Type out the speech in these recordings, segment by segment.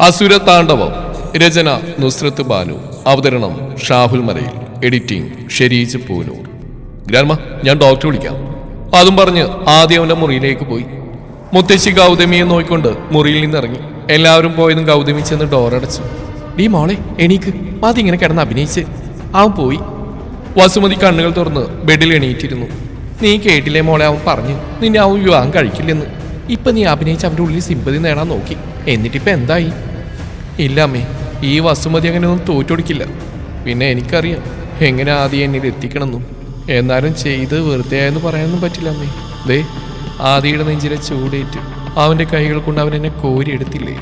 അസുര താണ്ഡവം രചന നുസ്രത്ത് ബാനു. അവതരണം Shahul Malayil. Editing Shereej Poonoor. Grandma ഞാൻ ഡോക്ടറെ വിളിക്കാം. അതും പറഞ്ഞ് ആദ്യം അവന്റെ മുറിയിലേക്ക് പോയി. മുത്തശ്ശി ഗൗതമിയെ നോക്കിക്കൊണ്ട് മുറിയിൽ നിന്നിറങ്ങി. എല്ലാവരും പോയതും ഗൗതമി ചെന്ന് ഡോറടച്ചു നീ മോളെ എണീക്ക്. അതിങ്ങനെ കിടന്ന് അഭിനയിച്ച്. അവൻ പോയി. വസുമതി കണ്ണുകൾ തുറന്ന് ബെഡിൽ എണീറ്റിരുന്നു. നീ കേട്ടില്ലേ മോളെ? അവൻ പറഞ്ഞു. നിന്നെ അവൻ വിവാഹം കഴിക്കില്ലെന്ന്. ഇപ്പം നീ അഭിനയിച്ച് അവന്റെ ഉള്ളിൽ സിമ്പതി നേടാൻ നോക്കി. എന്നിട്ടിപ്പോൾ എന്തായി? ഇല്ല അമ്മേ. ഈ വസുമതി അങ്ങനെ ഒന്നും തോറ്റൊടുക്കില്ല. പിന്നെ എനിക്കറിയാം എങ്ങനെ ആദ്യം എന്നിൽ എത്തിക്കണമെന്നും. എന്നാലും ചെയ്ത് വെറുതെ ആയെന്ന് പറയാനൊന്നും പറ്റില്ല അമ്മേ. ദേ ആദിയുടെ നെഞ്ചിലെ ചൂടേറ്റ് അവന്റെ കൈകൾ കൊണ്ട് അവൻ എന്നെ കോരിയെടുത്തില്ലേ.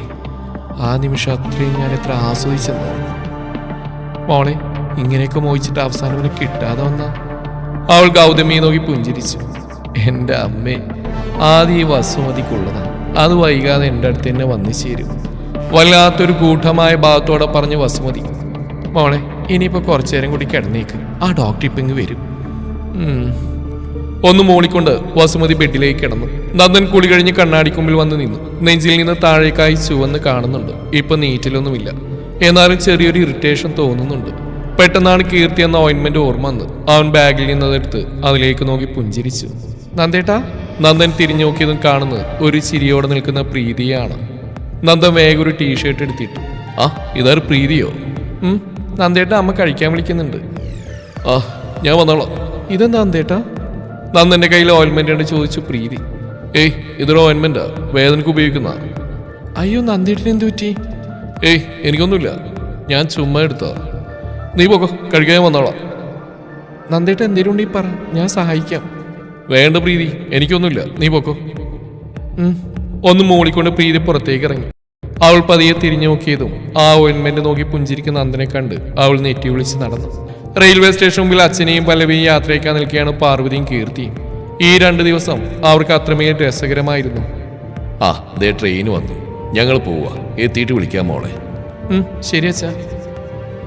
ആ നിമിഷം അത്രയും ഞാൻ എത്ര ആസ്വദിച്ചെന്ന്. മോളെ ഇങ്ങനെയൊക്കെ മോഹിച്ചിട്ട് അവസാനം അവനെ കിട്ടാതെ വന്ന? അവൾ ഗൗതമിയെ നോക്കി പുഞ്ചിരിച്ചു. എന്റെ അമ്മേ ആദ്യ ഈ വസുമതിക്കുള്ളതാണ് അത് വൈകാതെ എന്റെ അടുത്ത് തന്നെ വന്നു ചേരും. വല്ലാത്തൊരു കൂട്ടമായ ഭാഗത്തോടെ പറഞ്ഞ് വസുമതി മോളെ ഇനിയിപ്പോൾ കുറച്ചു നേരം കൂടി കിടന്നേക്ക്. ആ ഡോക്ടർ ഇപ്പം വരും. ഒന്ന് മൂളിക്കൊണ്ട് വസുമതി ബെഡിലേക്ക് കിടന്നു. നന്ദൻ കുളി കഴിഞ്ഞ് കണ്ണാടിക്കുമ്പിൽ വന്ന് നിന്നു. നെഞ്ചിൽ നിന്ന് താഴേക്കായി ചുവന്ന് കാണുന്നുണ്ട്. ഇപ്പൊ നീറ്റിലൊന്നുമില്ല. എന്നാലും ചെറിയൊരു ഇറിറ്റേഷൻ തോന്നുന്നുണ്ട്. പെട്ടെന്നാണ് കീർത്തി എന്ന ഓയിൻമെന്റ് ഓർമ്മ വന്ന് അവൻ ബാഗിൽ നിന്നതെടുത്ത് അതിലേക്ക് നോക്കി പുഞ്ചിരിച്ചു. നന്ദേട്ടാ? നന്ദൻ തിരിഞ്ഞു നോക്കിയതും കാണുന്നത് ഒരു ചിരിയോടെ നിൽക്കുന്ന പ്രീതിയാണ് നന്ദൻ വേഗം ഒരു ടീഷർട്ട് എടുത്തിട്ടു. ആ ഇതൊരു പ്രീതിയോ? നന്ദേട്ട അമ്മ കഴിക്കാൻ വിളിക്കുന്നുണ്ട്. ആ ഞാൻ വന്നോളാം. ഇതെന്താ നന്ദേട്ടാ? നന്ദന്റെ കയ്യിൽ ഓയിൻമെന്റ് ഉണ്ട് ചോദിച്ചു പ്രീതി. ഏയ് ഇതൊരു ഓയിൻമെന്റാ വേദനക്ക് ഉപയോഗിക്കുന്ന. അയ്യോ നന്ദേട്ടിന് എന്ത് പറ്റി? ഏയ് എനിക്കൊന്നുമില്ല. ഞാൻ ചുമ്മാ എടുത്താ നീ പോക്കോ കഴിക്കാൻ വന്നോളാം. നന്ദേട്ട എന്തേലും ഉണ്ടെങ്കിൽ പറ ഞാൻ സഹായിക്കാം. വേണ്ട പ്രീതി എനിക്കൊന്നുമില്ല. നീ പോക്കോ. ഒന്ന് മൂളിക്കൊണ്ട് പ്രീതി പുറത്തേക്ക് ഇറങ്ങി അവൾ പതിയെ തിരിഞ്ഞു നോക്കിയതും ആ ഓയിൻമെന്റ് നോക്കി പുഞ്ചിരിക്കുന്ന അന്തനെ കണ്ട് അവൾ നെറ്റി വിളിച്ച് നടന്നു. റെയിൽവേ സ്റ്റേഷൻ മുമ്പിൽ അച്ഛനെയും പല്ലവിയും യാത്രയ്ക്കാൻ നിൽക്കുകയാണ് പാർവതിയും കീർത്തിയും. ഈ രണ്ട് ദിവസം അവർക്ക് അത്രമേൽ രസകരമായിരുന്നു. ആ ദേ ട്രെയിൻ വന്നു. ഞങ്ങൾ പോവാ. എത്തിയിട്ട് വിളിക്കാം മോളെ. ശരി അച്ഛാ.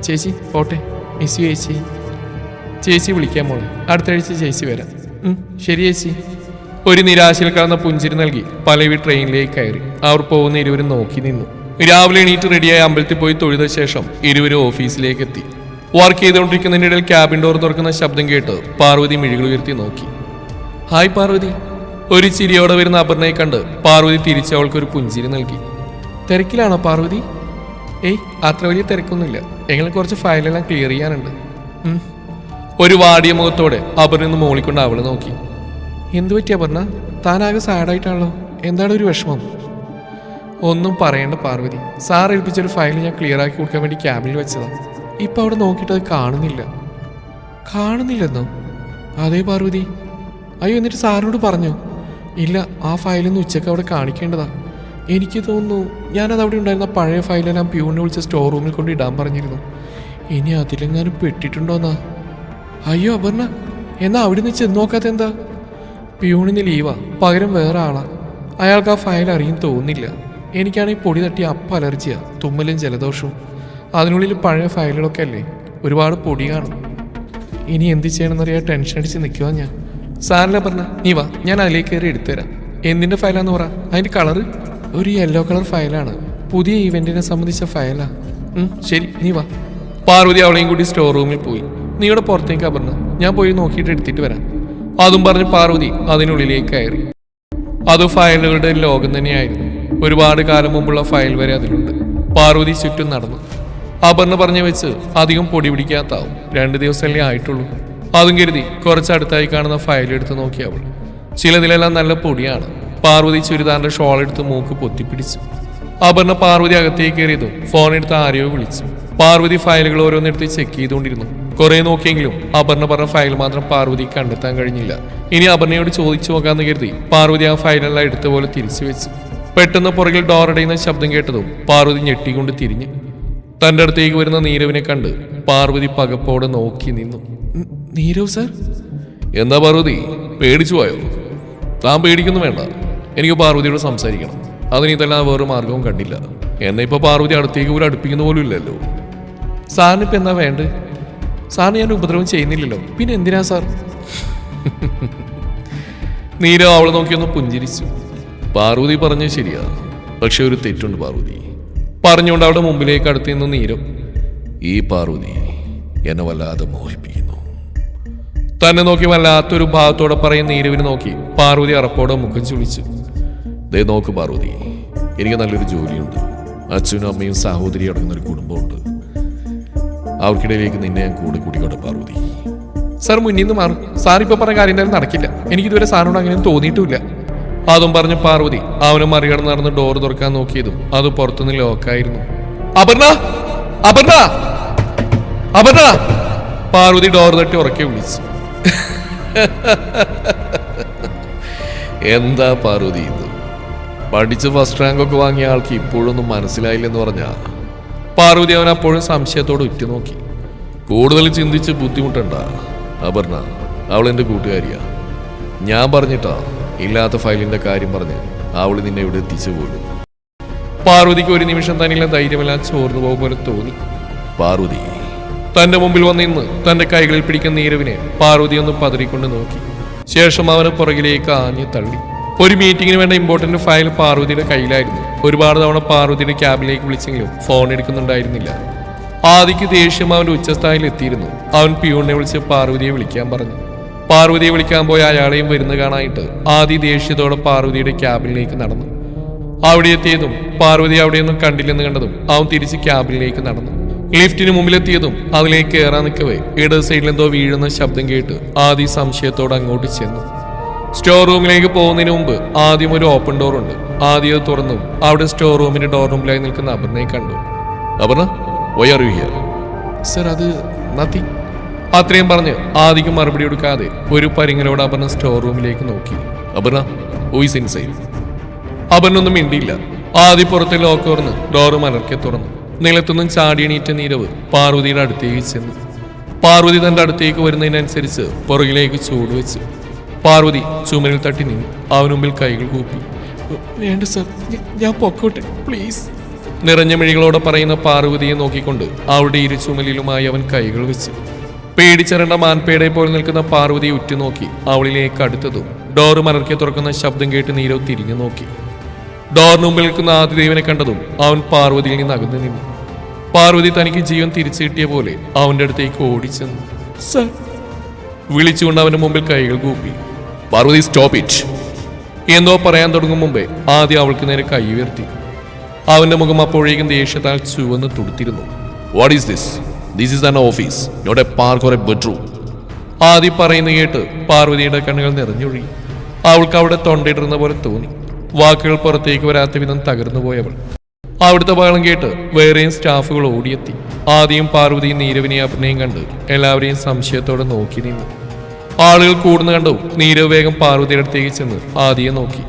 ചേച്ചി പോട്ടെ. മിസ് യു ചേച്ചി. ചേച്ചി വിളിക്കാം മോളെ. അടുത്ത ആഴ്ച ചേച്ചി വരാം. ശരി ചേച്ചി. ഒരു നിരാശയിൽ കടന്ന പുഞ്ചിരി നൽകി പലവി ട്രെയിനിലേക്ക് കയറി. അവർ പോകുന്ന ഇരുവരും നോക്കി നിന്നു. രാവിലെ എണീറ്റ് റെഡിയായി അമ്പലത്തിൽ പോയി തൊഴുത ശേഷം ഇരുവരും ഓഫീസിലേക്ക് എത്തി. വർക്ക് ചെയ്തുകൊണ്ടിരിക്കുന്നതിനിടയിൽ ക്യാബിൻ ഡോർ തുറക്കുന്ന ശബ്ദം കേട്ട് പാർവതി മിഴികൾ ഉയർത്തി നോക്കി. ഹായ് പാർവതി. ഒരു ചിരിയോടെ വരുന്ന അപർണയെ കണ്ട് പാർവതി തിരിച്ച് അവൾക്കൊരു പുഞ്ചിരി നൽകി. തിരക്കിലാണോ പാർവതി? ഏയ് അത്ര വലിയ തിരക്കൊന്നുമില്ല. ഞങ്ങൾ കുറച്ച് ഫയലെല്ലാം ക്ലിയർ ചെയ്യാനുണ്ട്. ഒരു വാടിയ മുഖത്തോടെ അപർണ നിന്ന് മോളിക്കൊണ്ട് അവൾ നോക്കി. എന്തു പറ്റിയാ പറഞ്ഞ താനാകെ സാഡായിട്ടാണല്ലോ എന്താണ് ഒരു വിഷമം? ഒന്നും പറയേണ്ട പാർവതി. സാർ ഏൽപ്പിച്ചൊരു ഫയൽ ഞാൻ ക്ലിയർ ആക്കി കൊടുക്കാൻ വേണ്ടി ക്യാബിൽ വെച്ചതാണ് ഇപ്പം അവിടെ നോക്കിയിട്ട് അത് കാണുന്നില്ല. കാണുന്നില്ലെന്നോ? അതേ പാർവതി. അയ്യോ എന്നിട്ട് സാറിനോട് പറഞ്ഞോ? ഇല്ല ആ ഫയലൊന്ന് ഉച്ചയ്ക്ക് അവിടെ കാണിക്കേണ്ടതാ. എനിക്ക് തോന്നുന്നു ഞാനത് അവിടെ ഉണ്ടായിരുന്ന പഴയ ഫയലെല്ലാം പ്യൂണിനെ വിളിച്ച് സ്റ്റോർ റൂമിൽ കൊണ്ട് ഇടാൻ പറഞ്ഞിരുന്നു. ഇനി അതിലെങ്ങാനും പെട്ടിട്ടുണ്ടോന്നാ? അയ്യോ അപർണ എന്നാ അവിടെ നിന്ന് ചെന്ന് നോക്കാത്ത എന്താ പ്യൂണിന് ലീവാ. പകരം വേറെ ആളാ. അയാൾക്ക് ആ ഫയൽ അറിയും തോന്നില്ല എനിക്കാണെങ്കിൽ പൊടി തട്ടി അപ്പ അലർജിയാ. തുമ്മലും ജലദോഷവും. അതിനുള്ളിൽ പഴയ ഫയലുകളൊക്കെ അല്ലേ? ഒരുപാട് പൊടി കാണും. ഇനി എന്ത് ചെയ്യണമെന്നറിയാൻ ടെൻഷൻ അടിച്ച് നിൽക്കുക ഞാൻ. സാറിനെ പറഞ്ഞ നീ വാ ഞാൻ അതിലേക്ക് കയറി എടുത്തുതരാം. എന്തിന്റെ ഫയലാന്ന് പറ. അതിന്റെ കളറ്? ഒരു യെല്ലോ കളർ ഫയലാണ്. പുതിയ ഇവന്റിനെ സംബന്ധിച്ച ഫയലാ. ശരി നീ വാ. പാർവതി അവളെയും കൂടി സ്റ്റോർ റൂമിൽ പോയി. നീയുടെ പുറത്തേക്കാ പറഞ്ഞു ഞാൻ പോയി നോക്കിയിട്ട് എടുത്തിട്ട് വരാം. അതും പറഞ്ഞ് പാർവതി അതിനുള്ളിലേക്ക് കയറി. അത് ഫയലുകളുടെ ലോകം തന്നെയായിരുന്നു. ഒരുപാട് കാലം മുമ്പുള്ള ഫയൽ വരെ അതിലുണ്ട്. പാർവതി ചുറ്റും നടന്നു. അപർണ പറഞ്ഞു വെച്ച് അധികം പൊടി പിടിക്കാത്താവും. രണ്ട് ദിവസമല്ലേ ആയിട്ടുള്ളൂ. അതും കരുതി കുറച്ചടുത്തായി കാണുന്ന ഫയൽ എടുത്ത് നോക്കി ചിലതിലെല്ലാം നല്ല പൊടിയാണ്. പാർവതി ചുരിദാറിന്റെ ഷോൾ എടുത്ത് മൂക്ക് പൊത്തിപ്പിടിച്ചു. അപർണ പാർവതി അകത്തേക്ക് കയറിയതും ഫോൺ എടുത്ത് ആരെയോ വിളിച്ചു. പാർവതി ഫയലുകൾ ഓരോന്നെടുത്ത് ചെക്ക് ചെയ്തുകൊണ്ടിരുന്നു. കുറെ നോക്കിയെങ്കിലും അപർണ പറഞ്ഞ ഫയൽ മാത്രം പാർവതി കണ്ടെത്താൻ കഴിഞ്ഞില്ല. ഇനി അപർണയോട് ചോദിച്ചു നോക്കാന്ന് കരുതി പാർവതി ആ ഫയലെല്ലാം എടുത്ത പോലെ തിരിച്ചു വെച്ചു. പെട്ടെന്ന് പുറകിൽ ഡോറടയുന്ന ശബ്ദം കേട്ടതും പാർവതി ഞെട്ടിക്കൊണ്ട് തിരിഞ്ഞു. തന്റെ അടുത്തേക്ക് വരുന്ന നീരവിനെ കണ്ട് പാർവതി പകപ്പോടെ നോക്കി നിന്നു. നീരവ് സർ എന്താ പാർവതി? പേടിച്ചു പോയോ? താൻ പേടിക്കൊന്നും വേണ്ട. എനിക്ക് പാർവതിയോട് സംസാരിക്കണം. അതിന് വേറെ മാർഗവും കണ്ടില്ല. എന്നെ ഇപ്പൊ പാർവതി അടുത്തേക്ക് പോലും അടുപ്പിക്കുന്ന പോലും ഇല്ലല്ലോ. സാറിന് ഇപ്പൊ എന്താ വേണ്ടത്? സാറിന് ഞാൻ ഉപദ്രവം ചെയ്യുന്നില്ലല്ലോ. പിന്നെ എന്തിനാ സാർ? നീരവ് അവളെ നോക്കിയൊന്ന് പുഞ്ചിരിച്ചു. പാർവതി പറഞ്ഞത് ശരിയാ. പക്ഷെ ഒരു തെറ്റുണ്ട് പാർവതി. പറഞ്ഞുകൊണ്ട് അവിടെ മുമ്പിലേക്ക് അടുത്ത് നിന്ന് നീരവ് ഈ പാർവതി എന്നെ വല്ലാതെ മോഹിപ്പിക്കുന്നു. തന്നെ നോക്കി വല്ലാത്തൊരു ഭാവത്തോടെ പറയും നീരവിനെ നോക്കി പാർവതി അറപ്പോടെ മുഖം ചുളിച്ചു. ദേ നോക്ക് പാർവതി എനിക്ക് നല്ലൊരു ജോലിയുണ്ട്. അച്ഛനും അമ്മയും സഹോദരി അടങ്ങുന്ന ഒരു കുടുംബമുണ്ട്. അവർക്കിടയിലേക്ക് നിന്നെ ഞാൻ കൂടെ കൂട്ടിക്കോട്ടെ പാർവതി. സാർ മുന്നിൽ നിന്ന് മാറും. സാർ ഇപ്പൊ പറഞ്ഞ കാര്യം എന്തായാലും നടക്കില്ല. എനിക്കിതുവരെ സാറിനോട് അങ്ങനെ തോന്നിയിട്ടില്ല. അതും പറഞ്ഞ് പാർവതി അവനെ മറികടന്ന് നടന്ന് ഡോർ തുറക്കാൻ നോക്കിയതും അത് പുറത്തുനിന്ന് ലോക്കായിരുന്നു അപർണ! അപർണ! അപർണ! പാർവതി ഡോർ തട്ടി ഉറക്കെ വിളിച്ചു. എന്താ പാർവതി ഇത്? പഠിച്ച് ഫസ്റ്റ് റാങ്ക് ഒക്കെ വാങ്ങിയ ആൾക്ക് ഇപ്പോഴൊന്നും മനസ്സിലായില്ലെന്ന് പറഞ്ഞ? പാർവതി അവൻ അപ്പോഴും സംശയത്തോട് ഉറ്റുനോക്കി. കൂടുതൽ ചിന്തിച്ച് ബുദ്ധിമുട്ടണ്ട അപർണ. അവൾ എന്റെ കൂട്ടുകാരിയാ. ഞാൻ പറഞ്ഞിട്ടാ ഇല്ലാത്ത ഫയലിന്റെ കാര്യം പറഞ്ഞ് അവൾ നിന്നെ ഇവിടെ എത്തിച്ചു പോലും പാർവതിക്ക് ഒരു നിമിഷം തന്നില്ല ധൈര്യമെല്ലാം ചോർന്നു പോകും പോലെ തോന്നി. പാർവതി തന്റെ മുമ്പിൽ വന്നിന്ന് തന്റെ കൈകളിൽ പിടിക്കുന്ന നീരവിനെ പാർവതി ഒന്ന് പതറിക്കൊണ്ട് നോക്കി. ശേഷം അവന് പുറകിലേക്ക് ആഞ്ഞു തള്ളി. ഒരു മീറ്റിങ്ങിന് വേണ്ട ഇമ്പോർട്ടന്റ് ഫയൽ പാർവതിയുടെ കയ്യിലായിരുന്നു. ഒരുപാട് തവണ പാർവതിയുടെ ക്യാബിലേക്ക് വിളിച്ചെങ്കിലും ഫോൺ എടുക്കുന്നുണ്ടായിരുന്നില്ല. ആദിക്ക് ദേഷ്യം അവന്റെ ഉച്ചസ്ഥായിൽ എത്തിയിരുന്നു. അവൻ പിയൂണിനെ വിളിച്ച് പാർവതിയെ വിളിക്കാൻ പറഞ്ഞു. പാർവതിയെ വിളിക്കാൻ പോയ അയാളെയും വരുന്ന കാണാനായിട്ട് ആദി ദേഷ്യത്തോടെ പാർവതിയുടെ ക്യാബിനിലേക്ക് നടന്നു. അവിടെ എത്തിയതും പാർവതി അവിടെയൊന്നും കണ്ടില്ലെന്ന് കണ്ടതും അവൻ തിരിച്ച് ക്യാബിനിലേക്ക് നടന്നു. ലിഫ്റ്റിന് മുമ്പിലെത്തിയതും അതിലേക്ക് കയറാൻ നിൽക്കവേ ഇടത് സൈഡിൽ എന്തോ വീഴുന്ന ശബ്ദം കേട്ട് ആദി സംശയത്തോടെ അങ്ങോട്ട് ചെന്നു. സ്റ്റോർ റൂമിലേക്ക് പോകുന്നതിന് മുമ്പ് ആദ്യം ഒരു ഓപ്പൺ ഡോർ ഉണ്ട്. ആദ്യം അത് തുറന്നു. അവിടെ സ്റ്റോർ റൂമിന്റെ ഡോർ റൂമിലായി നിൽക്കുന്ന അപർണയെ കണ്ടു. Aparna are you here sir അത് നത്തിങ് അത്രയും പറഞ്ഞ് ആദ്യം മറുപടി കൊടുക്കാതെ ഒരു പരിങ്ങലോട് അപർണ സ്റ്റോർ റൂമിലേക്ക് നോക്കി. അപർണ വോയിസ് ഇൻസൈഡ് അപർണൊന്നും മിണ്ടിയില്ല. ആദ്യ പുറത്തെ ലോക്ക് തുറന്ന് ഡോറ് മലർക്കെ തുറന്നു. നിലത്തുനിന്നും ചാടിയണീറ്റ നീരവ് പാർവതിയുടെ അടുത്തേക്ക് ചെന്നു. പാർവതി തന്റെ അടുത്തേക്ക് വരുന്നതിനനുസരിച്ച് പുറകിലേക്ക് ചൂട് വെച്ചു പാർവതി ചുമരിൽ തട്ടി നിന്നു. അവന് മുമ്പിൽ കൈകൾ കൂപ്പി. വേണ്ട സർ ഞാൻ പൊക്കോട്ടെ പ്ലീസ്. നിറഞ്ഞ മിഴികളോടെ പറയുന്ന പാർവതിയെ നോക്കിക്കൊണ്ട് അവളുടെ ഇരു ചുമലിലുമായി അവൻ കൈകൾ വെച്ചു. പേടിച്ചരണ്ട മാൻപേടെ പോലെ നിൽക്കുന്ന പാർവതിയെ ഉറ്റുനോക്കി അവളിലേക്ക് അടുത്തതും ഡോറ് മലർക്കെ തുറക്കുന്ന ശബ്ദം കേട്ട് നീരവ് തിരിഞ്ഞു നോക്കി. ഡോറിന് മുമ്പിൽ നിൽക്കുന്ന ആദിദേവനെ കണ്ടതും അവൻ പാർവതിയിൽ നിന്ന് അകന്നു നിന്നു. പാർവതി തനിക്ക് ജീവൻ തിരിച്ചു കിട്ടിയ പോലെ അവന്റെ അടുത്തേക്ക് ഓടിച്ചെന്നു. സർ. വിളിച്ചുകൊണ്ട് അവന്റെ മുമ്പിൽ കൈകൾ കൂപ്പി. Parvathi stop it. എന്തോ പറയാൻ തുടങ്ങും മുമ്പേ ആദ്യം അവൾക്ക് നേരെ കൈ ഉയർത്തി. അവന്റെ മുഖം അപ്പോഴേക്കും ദേഷ്യത്താൽ ചുവന്ന് തുടുത്തിരുന്നു. What is this this is an office not a park or a bedroom ആദ്യം പറയുന്ന കേട്ട് പാർവതിയുടെ കണ്ണുകൾ നിറഞ്ഞൊഴുകി. അവൾക്ക് അവിടെ തൊണ്ടയിടുന്ന പോലെ തോന്നി. വാക്കുകൾ പുറത്തേക്ക് വരാത്ത വിധം തകർന്നു പോയവൾ. അവിടുത്തെ ബഹളം കേട്ട് വേറെയും സ്റ്റാഫുകൾ ഓടിയെത്തി. ആദ്യം പാർവതിയും നീരവിനെയും അഭിനയം കണ്ട് എല്ലാവരെയും സംശയത്തോടെ നോക്കി നിന്നു. ആളുകൾ കൂടുന്ന കണ്ടു. നീരവ് വേഗം പാർവതിയുടെ അടുത്തേക്ക് ചെന്ന് ആദ്യം നോക്കി.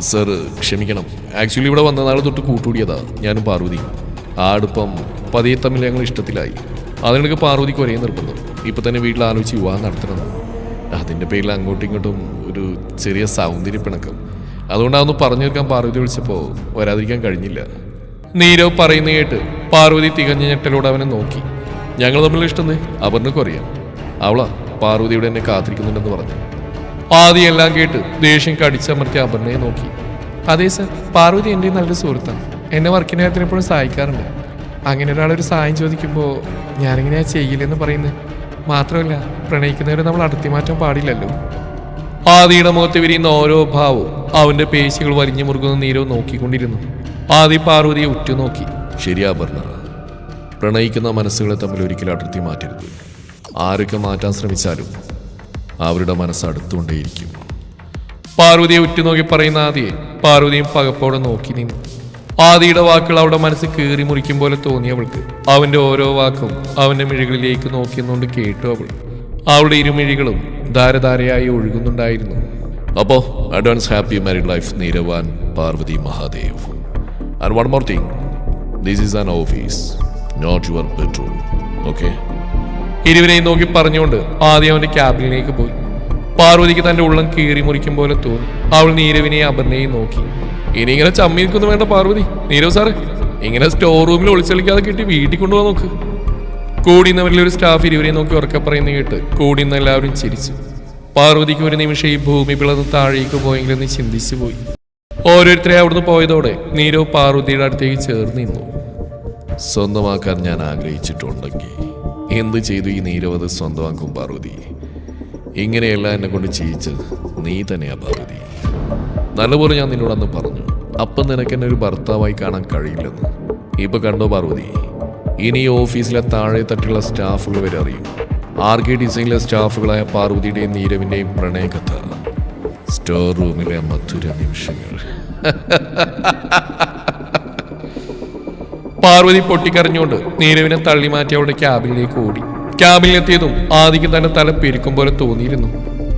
സർ ക്ഷമിക്കണം. ആക്ച്വലി ഇവിടെ വന്ന നാൾ തൊട്ട് കൂട്ടുകൂടിയതാ. ഞാനും പാർവതി ആ അടുപ്പം പതിയെ തമ്മിൽ ഞങ്ങൾ ഇഷ്ടത്തിലായി. അതിനിടയ്ക്ക് പാർവതിക്ക് ഒരേ നിർബന്ധം. ഇപ്പൊ തന്നെ വീട്ടിൽ ആലോചിച്ച് വിവാഹം നടത്തണം. അതിന്റെ പേരിൽ അങ്ങോട്ടും ഇങ്ങോട്ടും ഒരു ചെറിയ സൗന്ദര്യ പിണക്കം. അതുകൊണ്ട് അതൊന്ന് പറഞ്ഞു തീർക്കാൻ പാർവതി വിളിച്ചപ്പോൾ വരാതിരിക്കാൻ കഴിഞ്ഞില്ല. നീരവ് പറയുന്ന കേട്ട് പാർവതി തികഞ്ഞ ഞെട്ടലോടെ അവനെ നോക്കി. ഞങ്ങൾ തമ്മിൽ ഇഷ്ടം അപർണക്കും അറിയാം. അവളാ? പാർവതിയുടെ എന്നെ കാത്തിരിക്കുന്നുണ്ടെന്ന് പറഞ്ഞു. ആദ്യം എല്ലാം കേട്ട് ദേഷ്യം കടിച്ചമർത്തി അപർണയെ നോക്കി. അതെ സർ പാർവതി എന്റെ നല്ല സുഹൃത്താണ്. എന്നെ വർക്കിന്റെ കാര്യത്തിന് എപ്പോഴും സഹായിക്കാറുണ്ട്. അങ്ങനെ ഒരാളൊരു സഹായം ചോദിക്കുമ്പോൾ ഞാനിങ്ങനെയാ ചെയ്യില്ലെന്ന് പറയുന്നത് മാത്രമല്ല പ്രണയിക്കുന്നവരെ നമ്മൾ അടുത്തി മാറ്റാൻ പാടില്ലല്ലോ. ആദിയുടെ മുഖത്ത് വിരിയുന്ന ഓരോ ഭാവവും അവന്റെ പേശികൾ വലിഞ്ഞു മുറുകുന്ന നീരോ നോക്കിക്കൊണ്ടിരുന്നു. ആദി പാർവതിയെ ഉറ്റുനോക്കി. ശരിയാ പറഞ്ഞ പ്രണയിക്കുന്ന മനസ്സുകളെ തമ്മിൽ ഒരിക്കലും അടുത്തി മാറ്റരുത്. ആരൊക്കെ മാറ്റാൻ ശ്രമിച്ചാലും അവരുടെ മനസ്സടുത്തുകൊണ്ടേയിരിക്കും പാർവതിയെ ഉറ്റുനോക്കി പറയുന്ന ആദിയെ പാർവതിയും പകപ്പോടെ നോക്കി നിന്നു. ആദിയുടെ വാക്കുകൾ അവളുടെ മനസ്സ് കീറി മുറിക്കും പോലെ തോന്നിയവൾക്ക് അവന്റെ ഓരോ വാക്കും അവന്റെ മിഴികളിലേക്ക് നോക്കിയെന്നുകൊണ്ട് കേട്ടു അവൾ. അവളുടെ ഇരുമിഴികളും ധാരധാരയായി ഒഴുകുന്നുണ്ടായിരുന്നു. അപ്പോ advance happy married life നീരവാൻ Parvathi Mahadev. And one more thing this is an office not your bedroom okay ഇരുവരെയും നോക്കി പറഞ്ഞുകൊണ്ട് ആദ്യം അവന്റെ ക്യാബിനിലേക്ക് പോയി. പാർവതിക്ക് തന്റെ ഉള്ളം കീറി മുറിക്കും പോലെ തോന്നി. അവൾ നീരവിനെയും അപർണയെയും നോക്കി. ഇനി ഇങ്ങനെ ചമ്മി വേണ്ട പാർവതി. നീരവ് സാറേ ഇങ്ങനെ സ്റ്റോർ റൂമിൽ ഒളിച്ചളിക്കാതെ കിട്ടി വീട്ടിൽ കൊണ്ടുപോകാൻ നോക്ക്. കൂടിയുന്നവരിൽ ഒരു സ്റ്റാഫ് ഇരുവരെയും നോക്കി ഉറക്കെ പറയുന്ന കേട്ട് കൂടിയുന്ന എല്ലാവരും ചിരിച്ചു. പാർവതിക്ക് ഒരു നിമിഷം ഈ ഭൂമി പിളർന്ന് താഴേക്ക് പോയെങ്കിലെന്ന് ചിന്തിച്ചു പോയി. ഓരോരുത്തരെ അവിടുന്ന് പോയതോടെ നീരവ് പാർവതിയുടെ അടുത്തേക്ക് ചേർന്ന് നിന്നു. സ്വന്തമാക്കാൻ ഞാൻ ആഗ്രഹിച്ചിട്ടുണ്ടെങ്കിൽ എന്ത് ചെയ്തു ഈ നീരവത് സ്വന്തമാക്കും പാർവതി? ഇങ്ങനെയല്ല എന്നെ കൊണ്ട് ചെയ്യിച്ചത് നീ തന്നെയാ പാർവതി. നല്ലപോലെ ഞാൻ നിന്നോട് അന്ന് പറഞ്ഞു അപ്പം നിനക്ക് എന്നെ ഒരു ഭർത്താവായി കാണാൻ കഴിയില്ലെന്ന്. ഇപ്പൊ കണ്ടോ പാർവതി? ഇനി ഓഫീസിലെ താഴെ തട്ടുള്ള സ്റ്റാഫുകൾ വരെ അറിയും. ആർ കെ ഡിസൈനിലെ സ്റ്റാഫുകളായ പാർവതിയുടെയും നീരവിന്റെയും പ്രണയകഥ. സ്റ്റോർ റൂമിലെ മധുര നിമിഷങ്ങൾ. പാർവതി പൊട്ടിക്കരഞ്ഞുകൊണ്ട് നീരവിനെ തള്ളി മാറ്റി അവളുടെ ക്യാബിനിലേക്ക് ഓടി. ക്യാബിനിലെത്തിയതും ആദിക്ക് തന്റെ തല പെരുക്കും പോലെ തോന്നിയിരുന്നു.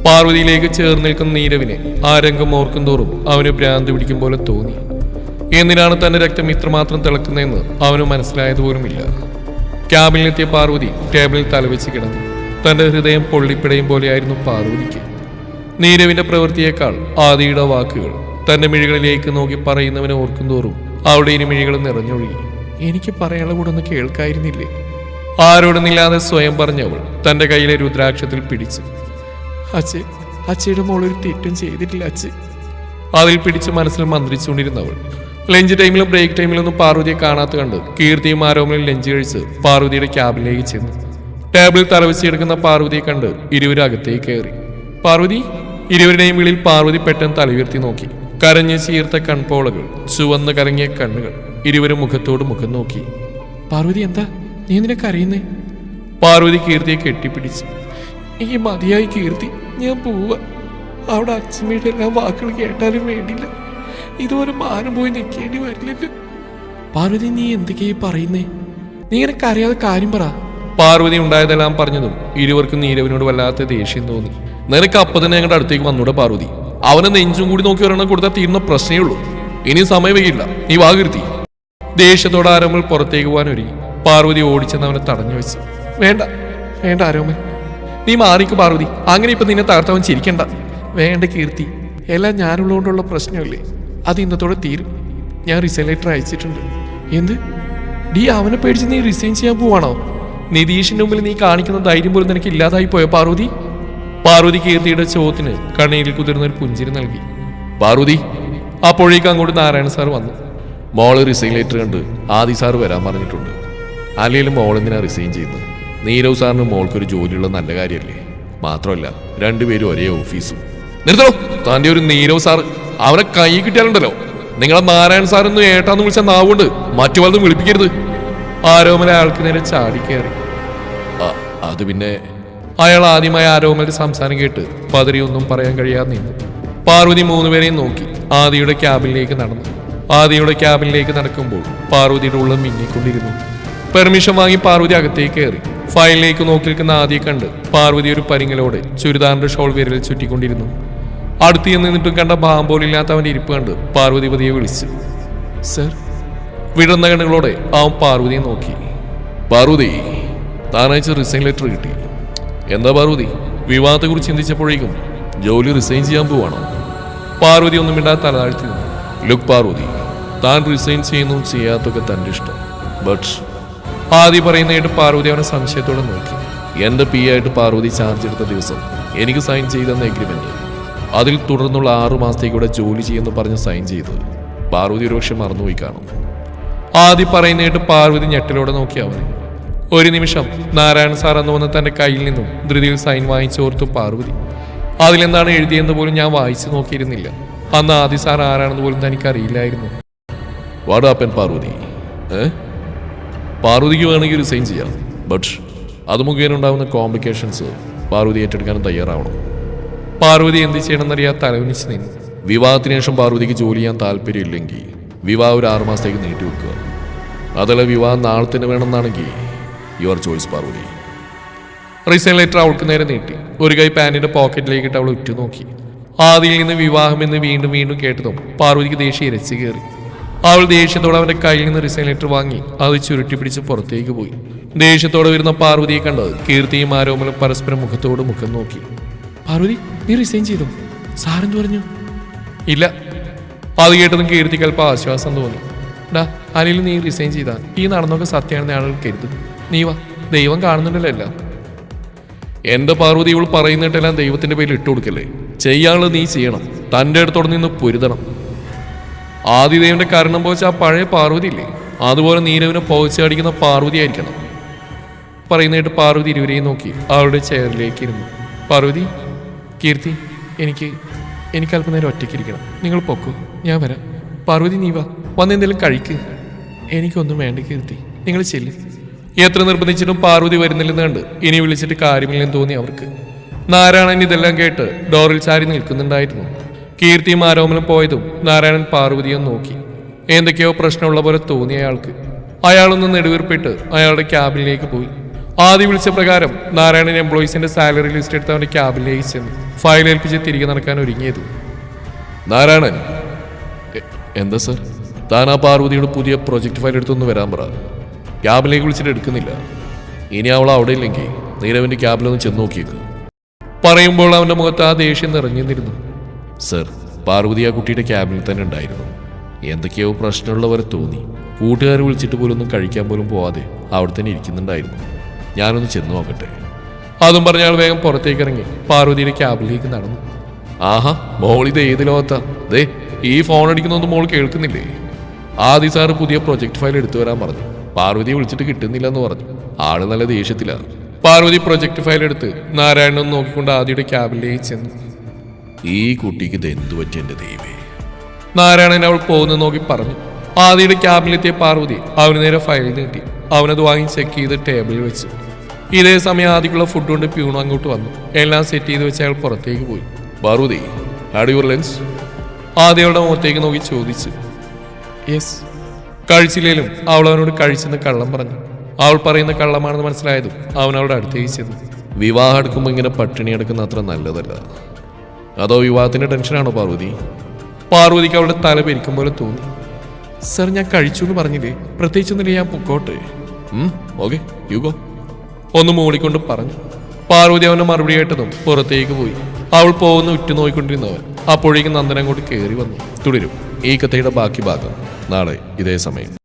പാർവതിയിലേക്ക് ചേർന്ന് നിൽക്കുന്ന നീരവിനെ ആ രംഗം ഓർക്കും തോറും അവന് ഭ്രാന്ത് പിടിക്കും പോലെ തോന്നി. എന്തിനാണ് തന്റെ രക്തം ഇത്രമാത്രം തിളക്കുന്നതെന്ന് അവന് മനസ്സിലായതുപോലുമില്ല. ക്യാബിനിലെത്തിയ പാർവതി ടേബിളിൽ തലവെച്ച് കിടന്നു. തന്റെ ഹൃദയം പൊള്ളിപ്പിടയും പോലെയായിരുന്നു പാർവതിക്ക്. നീരവിന്റെ പ്രവൃത്തിയേക്കാൾ ആദിയുടെ വാക്കുകൾ തന്റെ മിഴികളിലേക്ക് നോക്കി പറയുന്നവനെ ഓർക്കും തോറും അവിടെ ഇനി മിഴികൾ നിറഞ്ഞൊഴുകി. എനിക്ക് പറയാനുള്ള കൂടെ ഒന്ന് കേൾക്കായിരുന്നില്ലേ? ആരോടൊന്നില്ലാതെ സ്വയം പറഞ്ഞവൾ തന്റെ കയ്യിലെ രുദ്രാക്ഷത്തിൽ പിടിച്ചു. അച്ഛേ അച്ഛയുടെ മോൾ ഒരു തെറ്റും ചെയ്തിട്ടില്ല അച്ഛൻ അതിൽ പിടിച്ച് മനസ്സിൽ മന്ത്രിച്ചുകൊണ്ടിരുന്നവൾ. ലഞ്ച് ടൈമിലും ബ്രേക്ക് ടൈമിലൊന്നും പാർവതിയെ കാണാത്ത കണ്ട് കീർത്തിയും ആരോമലും ലഞ്ച് കഴിച്ച് പാർവതിയുടെ ക്യാബിനിലേക്ക് ചെന്നു. ടേബിളിൽ തലവെച്ച് കിടക്കുന്ന പാർവതിയെ കണ്ട് ഇരുവരും അകത്തേക്ക് കയറി. പാർവതി ഇരുവരുടെയും വിളിയിൽ പാർവതി പെട്ടെന്ന് തലയുയർത്തി നോക്കി. കരഞ്ഞ് ചീർത്ത കൺപോളകൾ ചുവന്ന് കരങ്ങിയ കണ്ണുകൾ. ഇരുവരും മുഖത്തോട് മുഖം നോക്കി. പാർവതി എന്താ? നീ നിനക്ക് അറിയുന്നേ പാർവതി കീർത്തിയെ കെട്ടിപ്പിടിച്ചു. ഈ മതിയായി കീർത്തി ഞാൻ പോവുക അവിടെ അച്ഛമ്മയുടെ എല്ലാ വാക്കുകൾ കേട്ടാലും വേണ്ടില്ല. ഇതുപോലെ മാനം പോയി നിൽക്കേണ്ടി വരില്ലല്ലോ. പാർവതി നീ എന്തൊക്കെയാ പറയുന്നേ? നീ നിനക്ക് അറിയാതെ കാര്യം പറ. പാർവതി ഉണ്ടായതെല്ലാം പറഞ്ഞതും ഇരുവർക്കും നീരവിനോട് വല്ലാത്ത ദേഷ്യം തോന്നി. നിനക്ക് അപ്പൊ തന്നെ ഞങ്ങളുടെ അടുത്തേക്ക് വന്നൂടെ പാർവതി. അവനെ നെഞ്ചും കൂടി നോക്കി ഒരെണ്ണം കൊടുത്താൽ തീരുന്ന പ്രശ്നമേ ഉള്ളൂ. ഇനി സമയം വൈകില്ല നീ വാകീർത്തി ദേഷ്യത്തോടെ ആരോമൽ പുറത്തേക്ക് പോകാൻ ഒരുങ്ങി പാർവതി ഓടിച്ചെന്ന് അവനെ തടഞ്ഞു വെച്ചു. വേണ്ട വേണ്ട ആരോമൽ നീ മാറിക്കു പാർവതി. അങ്ങനെ ഇപ്പം നിന്നെ തകർത്തവൻ ചിരിക്കണ്ട. വേണ്ട കീർത്തി. എല്ലാം ഞാനുള്ളതുകൊണ്ടുള്ള പ്രശ്നമല്ലേ? അത് ഇന്നത്തോടെ തീരും. ഞാൻ റിസൈൻ ലെറ്റർ അയച്ചിട്ടുണ്ട്. എന്ത്? ഡി അവനെ പേടിച്ച് നീ റിസൈൻ ചെയ്യാൻ പോവാണോ? നിതീഷിന്റെ മുമ്പിൽ നീ കാണിക്കുന്ന ധൈര്യം പോലും നിനക്ക് ഇല്ലാതായി പോയോ പാർവതി? പാർവതി കീർത്തിയുടെ ചോദ്യത്തിന് കണ്ണീരിൽ കുതിർന്ന ഒരു പുഞ്ചിരി നൽകി. പാർവതി. അപ്പോഴേക്ക് അങ്ങോട്ട് നാരായണ സാർ വന്നു. മോൾ റിസൈൻ ലെറ്റർ കണ്ട് ആദി സാർ വരാൻ പറഞ്ഞിട്ടുണ്ട്. അല്ലെങ്കിലും മോൾ എന്തിനാ റിസൈൻ ചെയ്യുന്നത്? നീരവ് സാറിന് മോൾക്കൊരു ജോലിയുള്ള നല്ല കാര്യമല്ലേ മാത്രമല്ല രണ്ടുപേരും ഒരേ ഓഫീസും. നിർത്തണോ തന്റെ ഒരു നീരവ് സാർ അവനെ കൈ കിട്ടിയാലുണ്ടല്ലോ. നിങ്ങളെ നാരായണ സാർ എന്ന് ഏട്ടാന്ന് വിളിച്ച നാവുകൊണ്ട് മറ്റു പലതും വിളിപ്പിക്കരുത്. ആരോമല അയാൾക്ക് നേരെ ചാടിക്കയറി അത് പിന്നെ അയാൾ ആദ്യമായി ആരോമലിന്റെ സംസാരം കേട്ട് പതിരി ഒന്നും പറയാൻ കഴിയാതെ നിന്നു. പാർവതി മൂന്നുപേരെയും നോക്കി ആദിയുടെ ക്യാബിനിലേക്ക് നടന്നു. ആദിയുടെ ക്യാബിനിലേക്ക് നടക്കുമ്പോൾ പാർവതിയുടെ ഉള്ളം മിന്നിക്കൊണ്ടിരുന്നു. പെർമിഷൻ വാങ്ങി പാർവതി അകത്തേക്ക് കയറി. ഫയലിലേക്ക് നോക്കി നിൽക്കുന്ന ആദിയെ കണ്ട് പാർവതി ഒരു പരിങ്ങലോടെ ചുരിദാറിന്റെ ഷോൾ വിരലിൽ ചുറ്റിക്കൊണ്ടിരുന്നു. അടുത്ത് നിന്നിട്ടും കണ്ട ഭാവം ഇല്ലാത്ത അവന്റെ ഇരിപ്പ് കണ്ട് പാർവതി പതിയെ വിളിച്ചു. സർ? വിടർന്ന കണ്ണുകളോടെ അവൻ പാർവതിയെ നോക്കി. പാർവതി താനയച്ച റിസൈൻ ലെറ്റർ കിട്ടി. എന്താ പാർവതി? വിവാഹത്തെക്കുറിച്ച് ചിന്തിച്ചപ്പോഴേക്കും ജോലി റിസൈൻ ചെയ്യാൻ പോവാണോ? പാർവതി ഒന്നും മിണ്ടാതെ തലതാഴ്ത്തി ലുക് ലുക്ക് പാർവതി താൻ റിസൈൻ ചെയ്യുന്നു ചെയ്യാത്തൊക്കെ തന്റെ ഇഷ്ടം. ബട്ട് ആദ്യ പറയുന്നതായിട്ട് പാർവതി അവനെ സംശയത്തോടെ നോക്കി. എന്റെ പി ആയിട്ട് പാർവതി ചാർജ് എടുത്ത ദിവസം എനിക്ക് സൈൻ ചെയ്തെന്ന എഗ്രിമെന്റ് അതിൽ തുടർന്നുള്ള ആറു മാസത്തേക്കൂടെ ജോലി ചെയ്യുമെന്ന് പറഞ്ഞ് സൈൻ ചെയ്ത് പാർവതി ഒരുപക്ഷെ മറന്നുപോയി കാണും. ആദ്യം പറയുന്നതായിട്ട് പാർവതി ഞെട്ടലോടെ നോക്കി അവനെ. ഒരു നിമിഷം നാരായണ സാർ എന്ന് വന്ന് തന്റെ കയ്യിൽ നിന്നും ധൃതിയിൽ സൈൻ വാങ്ങിച്ചോർത്തു പാർവതി. അതിലെന്താണ് എഴുതിയെന്ന് പോലും ഞാൻ വായിച്ചു നോക്കിയിരുന്നില്ല. അന്ന് ആദി സാർ ആരാണെന്ന് പോലും തനിക്ക് അറിയില്ലായിരുന്നു വാടാപ്പൻ പാർവതി. ഏ? പാർവതിക്ക് വേണമെങ്കിൽ ഒരു സൈൻ ചെയ്യാം. ബട്ട് അത് മുഖേന ഉണ്ടാകുന്ന കോംപ്ലിക്കേഷൻസ് പാർവതി ഏറ്റെടുക്കാനും തയ്യാറാവണം. പാർവതി എന്ത് ചെയ്യണമെന്നറിയാത്ത തലവനിച്ച് നിന്ന് വിവാഹത്തിന് ശേഷം പാർവതിക്ക് ജോലി ചെയ്യാൻ താല്പര്യമില്ലെങ്കിൽ വിവാഹം ഒരു ആറു നീട്ടി വെക്കുക. അതല്ല വിവാഹം നാളെ തന്നെ വേണമെന്നാണെങ്കിൽ your choice Parvathi. Resign letter അവൾക്ക് നേരെ നീട്ടി. ഒരു കൈ പാനിന്റെ പോക്കറ്റിലേക്ക് ഇട്ട് അവൾ ഉറ്റുനോക്കി. ആദ്യയിൽ നിന്ന് വിവാഹം എന്ന് വീണ്ടും വീണ്ടും കേട്ടതും പാർവതിക്ക് ദേഷ്യം ഇരച്ചു കയറി. അവൾ ദേഷ്യത്തോടെ അവന്റെ കയ്യിൽ നിന്ന് റിസൈൻ ലെറ്റർ വാങ്ങി. അത് ചുരുട്ടി പിടിച്ച് പുറത്തേക്ക് പോയി. ദേഷ്യത്തോടെ വരുന്ന പാർവതിയെ കണ്ടത് കീർത്തിയും ആരോമലും പരസ്പരം മുഖത്തോട് മുഖം നോക്കി. പാർവതി നീ റിസൈൻ ചെയ്തു? സാറെന്ത് പറഞ്ഞു? ഇല്ല. അത് കേട്ടതും കീർത്തിക്ക് അല്പം ആശ്വാസം തോന്നി. ഡാ അനിൽ നീ റിസൈൻ ചെയ്താ. ഈ നടന്നൊക്കെ സത്യമാണെന്ന് ആളുകൾ കരുതും. നീ വാ ദൈവം കാണുന്നുണ്ടല്ലോ എല്ലാം. എന്റെ പാർവതി ഇവൾ പറയുന്നിട്ടെല്ലാം ദൈവത്തിന്റെ പേരിൽ ഇട്ടുകൊടുക്കല്ലേ? ചെയ്യാനുള്ളത് നീ ചെയ്യണം. തന്റെ അടുത്തോടെ നിന്ന് പൊരുതണം. ആദിദേവന്റെ കരണം പോച്ച ആ പഴയ പാർവതി ഇല്ലേ? അതുപോലെ നീരവിനെ പോച്ചടിക്കുന്ന പാർവതി ആയിരിക്കണം. പറയുന്നതായിട്ട് പാർവതി ഇരുവരെയും നോക്കി അവളുടെ ചെയറിലേക്ക് ഇരുന്നു. പാർവതി കീർത്തി എനിക്ക് എനിക്ക് അല്പനേരം ഒറ്റയ്ക്കിരിക്കണം നിങ്ങൾ പൊക്കൂ ഞാൻ വരാം. പാർവതി നീ വാ. വന്നെന്തെങ്കിലും കഴിക്ക്. എനിക്കൊന്നും വേണ്ട കീർത്തി. നിങ്ങൾ ചെല്ല്. എത്ര നിർബന്ധിച്ചിട്ടും പാർവതി വരുന്നില്ലെന്ന് കണ്ട് ഇനി വിളിച്ചിട്ട് കാര്യമില്ലെന്ന് തോന്നി അവർക്ക്. നാരായണൻ ഇതെല്ലാം കേട്ട് ഡോറിൽ ചാരി നിൽക്കുന്നുണ്ടായിരുന്നു. കീർത്തിയും ആരോമലും പോയതും നാരായണൻ പാർവതിയെ നോക്കി. എന്തൊക്കെയോ പ്രശ്നമുള്ള പോലെ തോന്നി അയാൾക്ക്. അയാളൊന്ന് നെടുവീർപ്പിട്ട് അയാളുടെ ക്യാബിനിലേക്ക് പോയി. ആദ്യം വിളിച്ച പ്രകാരം നാരായണൻ എംപ്ലോയീസിന്റെ സാലറി ലിസ്റ്റ് എടുത്ത് അവന്റെ ക്യാബിനിലേക്ക് ചെന്ന്. ഫയൽ ഏൽപ്പിച്ച് തിരികെ നടക്കാൻ ഒരുങ്ങിയത്. നാരായണൻ എന്താ സർ? താൻ ആ പാർവതിയുടെ പുതിയ പ്രൊജക്ട് ഫയൽ എടുത്തൊന്ന് വരാൻ പറ. ക്യാബിലേക്ക് വിളിച്ചിട്ട് എടുക്കുന്നില്ല. ഇനി അവൾ അവിടെ ഇല്ലെങ്കിൽ നീരവന്റെ ക്യാബിലൊന്ന് ചെന്ന് നോക്കിയേക്ക്. പറയുമ്പോൾ അവന്റെ മുഖത്ത് ആ ദേഷ്യം നിറഞ്ഞിരുന്നു. സർ പാർവതി ആ കുട്ടിയുടെ ക്യാബിനിൽ തന്നെ ഉണ്ടായിരുന്നു. എന്തൊക്കെയോ പ്രശ്നമുള്ളവരെ തോന്നി. കൂട്ടുകാർ വിളിച്ചിട്ട് പോലും ഒന്നും കഴിക്കാൻ പോലും പോവാതെ അവിടെ തന്നെ ഇരിക്കുന്നുണ്ടായിരുന്നു. ഞാനൊന്ന് ചെന്ന് നോക്കട്ടെ. അതും പറഞ്ഞാൽ വേഗം പുറത്തേക്ക് ഇറങ്ങി പാർവതിയുടെ ക്യാബിലേക്ക് നടന്നു. ആഹാ മോൾ ഇത് ഏത് ലോകത്താ? ദേ ഈ ഫോൺ അടിക്കുന്നൊന്നും മോൾ കേൾക്കുന്നില്ലേ? ആദി സാറ് പുതിയ പ്രൊജക്ട് ഫയൽ എടുത്തു വരാൻ പറഞ്ഞു. പാർവതി വിളിച്ചിട്ട് കിട്ടുന്നില്ല എന്ന് പറഞ്ഞു. ആൾ നല്ല ദേഷ്യത്തിലാണ് പാർവതി പ്രൊജക്ട് ഫയൽ എടുത്ത് നാരായണൻ നോക്കിക്കൊണ്ട് ആദിയുടെ ക്യാബിലേക്ക് ചെന്നു. ഈ കുട്ടിക്ക് ഇത് എന്തു പറ്റി ദൈവേ നാരായണൻ അവൾ പോകുന്ന നോക്കി പറഞ്ഞു. ആദിയുടെ ക്യാബിലെത്തിയ പാർവതി അവന് നേരെ ഫയൽ നീട്ടി. അവനത് വാങ്ങി ചെക്ക് ചെയ്ത് ടേബിളിൽ വെച്ചു. ഇതേ സമയം ആദിക്കുള്ള ഫുഡ് കൊണ്ട് പ്യൂണ അങ്ങോട്ട് വന്നു. എല്ലാം സെറ്റ് ചെയ്ത് വെച്ച് അയാൾ പുറത്തേക്ക് പോയി. പാർവതി ഹാഡ് യുവർ ലെൻസ് ആദ്യയുടെ മുഖത്തേക്ക് നോക്കി ചോദിച്ചു. യെസ് കഴിച്ചില്ലേലും അവൾ അവനോട് കഴിച്ചെന്ന് കള്ളം പറഞ്ഞു. അവൾ പറയുന്ന കള്ളമാണെന്ന് മനസ്സിലായതും അവൻ അവളുടെ അടുത്തേക്ക് ചെന്നു. വിവാഹം എടുക്കുമ്പോൾ ഇങ്ങനെ പട്ടിണി എടുക്കുന്ന അത്ര നല്ലതല്ല. അതോ വിവാഹത്തിന്റെ ടെൻഷനാണോ പാർവതി? പാർവതിക്ക് അവളുടെ തല പെരിക്കും പോലെ തോന്നി. സർ ഞാൻ കഴിച്ചു എന്ന് പറഞ്ഞില്ലേ? പ്രത്യേകിച്ചൊന്നുമില്ല ഞാൻ പൊക്കോട്ടെ. ഓക്കെ യുഗോ ഒന്ന് മൂളിക്കൊണ്ട് പറഞ്ഞു. പാർവതി അവന്റെ മറുപടി ആയിട്ടതും പുറത്തേക്ക് പോയി. അവൾ പോകുന്ന ഉറ്റുനോയിക്കൊണ്ടിരുന്നവൻ അപ്പോഴേക്കും നന്ദനം അങ്ങോട്ട് കയറി വന്നു. തുടരും. ഈ കഥയുടെ ബാക്കി ഭാഗം നാളെ ഇതേ സമയം.